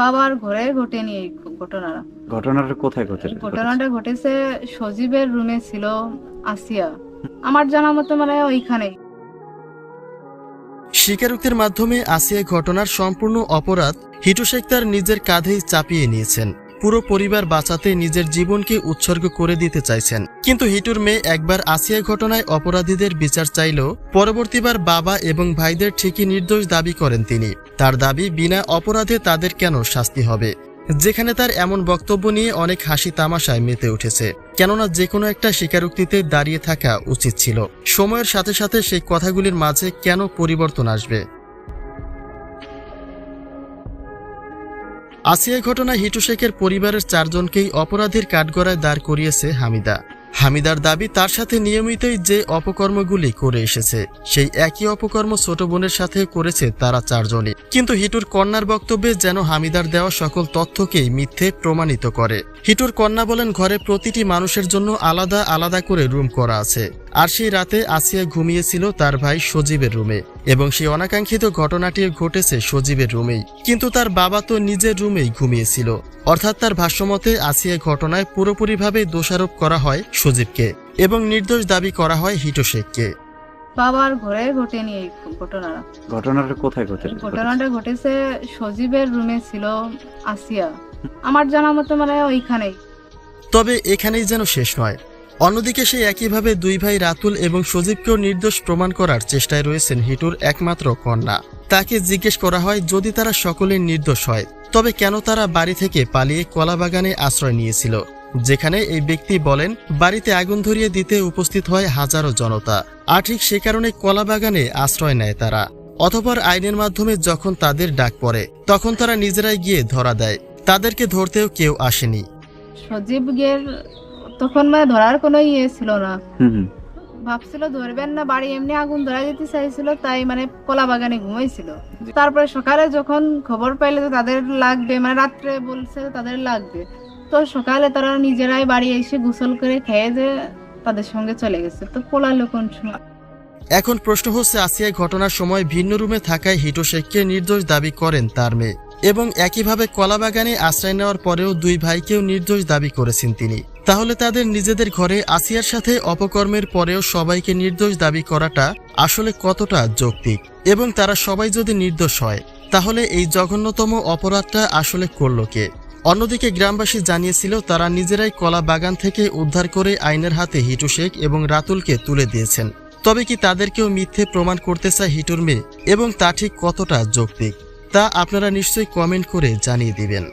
বাবার ঘরে ঘটেনি এই ঘটনাটা। ঘটনাটা কোথায় ঘটেছে? ঘটনাটা ঘটেছে সজীবের রুমে ছিল আসিয়া। আমার জানা মতো মানে ওইখানে। স্বীকারোক্তির মাধ্যমে আসিয়া ঘটনার সম্পূর্ণ অপরাধ হিটু শেখ তার নিজের কাঁধেই চাপিয়ে নিয়েছেন। পুরো পরিবার বাঁচাতে নিজের জীবনকে উৎসর্গ করে দিতে চাইছেন। কিন্তু হিটুর মেয়ে একবার আসিয়া ঘটনায় অপরাধীদের বিচার চাইলেও পরবর্তীবার বাবা এবং ভাইদের ঠিকই নির্দোষ দাবি করেন তিনি। তার দাবি, বিনা অপরাধে তাদের কেন শাস্তি হবে? যেখানে তার এমন বক্তব্য নিয়ে অনেক হাসি তামাশায় মেতে উঠেছে। কেননা যে কোনো একটা স্বীকারোক্তিতে দাঁড়িয়ে থাকা উচিত ছিল। সময়ের সাথে সাথে সেই কথাগুলির মাঝে কেন পরিবর্তন আসবে? আসিয়া ঘটনায় হিটু শেখের পরিবারের চারজনকেই অপরাধীর কাঠগড়ায় দাঁড় করিয়েছে হামিদা। হামিদার দাবি তার সাথে নিয়মিতই যে অপকর্মগুলি করে এসেছে, সেই একই অপকর্ম ছোট বোনের সাথে করেছে তারা চারজনই। কিন্তু হিটুর কন্যার বক্তব্যে যেন হামিদার দেওয়া সকল তথ্যকেই মিথ্যে প্রমাণিত করে। হিটুর কন্যা বলেন, ঘরে প্রতিটি মানুষের জন্য আলাদা আলাদা করে রুম করা আছে। আর সেই রাতে আসিয়া ঘুমিয়েছিল তার ভাই সজীবের রুমে। এবং সেই অনাকাঙ্ক্ষিত ঘটনাটি ঘটেছে সজীবের রুমেই। কিন্তু তার বাবা তো নিজের রুমেই ঘুমিয়েছিল। অর্থাৎ তার ভাষ্যমতে আসিয়া ঘটনায় পুরোপুরিভাবে দোষারোপ করা হয় সজীবকে এবং নির্দোষ দাবি করা হয় হিটো শেখকে। বাবার ঘরে ঘটেনি এই ঘটনাটা ঘটনাটা কোথায় ঘটেছে? ঘটনাটা ঘটেছে সজীবের রুমে ছিল আসিয়া। আমার জানা মতো মানে ওইখানেই। তবে এখানেই যেন শেষ নয়। অন্যদিকে সেই একইভাবে দুই ভাই রাতুল এবং সজীবকেও নির্দোষ প্রমাণ করার চেষ্টায় রয়েছেন হিটুর একমাত্র কন্যা। তাকে জিজ্ঞেস করা হয়, যদি তারা সকলে নির্দোষ হয়, তবে কেন তারা বাড়ি থেকে পালিয়ে কলাবাগানে আশ্রয় নিয়েছিল? যেখানে এই ব্যক্তি বলেন, বাড়িতে আগুন ধরিয়ে দিতে উপস্থিত হয় হাজারো জনতা, আর ঠিক সে কারণে কলাবাগানে আশ্রয় নেয় তারা। অতপর আইনের মাধ্যমে যখন তাদের ডাক পড়ে, তখন তারা নিজেরাই গিয়ে ধরা দেয়। তাদেরকে ধরতেও কেউ আসেনি। সজীবের তখন মানে ধরার কোনো ইয়ে ছিল না। ভাবছিল ধরবেন না বাড়ি এমনি আগুন ধরা যেতে চাইছিল তাই মানে কলা বাগানে ঘুমাইছিল। তারপরে সকালে যখন খবর পাইলে যে তাদের লাগবে মানে রাত্রে বলছে যে তাদের লাগবে তো সকালে তারা নিজেরাই বাড়ি এসে গোসল করে খেয়ে যে তাদের সঙ্গে চলে গেছে। তো পোলালো কোন সময় এখন প্রশ্ন হচ্ছে আসিয়া ঘটনার সময় ভিন্ন রুমে থাকায় হিটু শেখকে নির্দোষ দাবি করেন তার মেয়ে। এবং একইভাবে কলাবাগানে আশ্রয় নেওয়ার পরেও দুই ভাইকেও নির্দোষ দাবি করেছেন তিনি। তাহলে তাদের নিজেদের ঘরে আসিয়ার সাথে অপকর্মের পরেও সবাইকে নির্দোষ দাবি করাটা আসলে কতটা যৌক্তিক? এবং তারা সবাই যদি নির্দোষ হয়, তাহলে এই জঘন্যতম অপরাধটা আসলে করল কে? অন্যদিকে গ্রামবাসী জানিয়েছিল, তারা নিজেরাই কলা বাগান থেকে উদ্ধার করে আইনের হাতে হিটু শেখ এবং রাতুলকে তুলে দিয়েছেন। তবে কি তাদেরকেও মিথ্যে প্রমাণ করতে চায় হিটুর মেয়ে? এবং তা ঠিক কতটা যৌক্তিক? তা আপনারা নিশ্চয়ই কমেন্ট করে জানিয়ে দিবেন।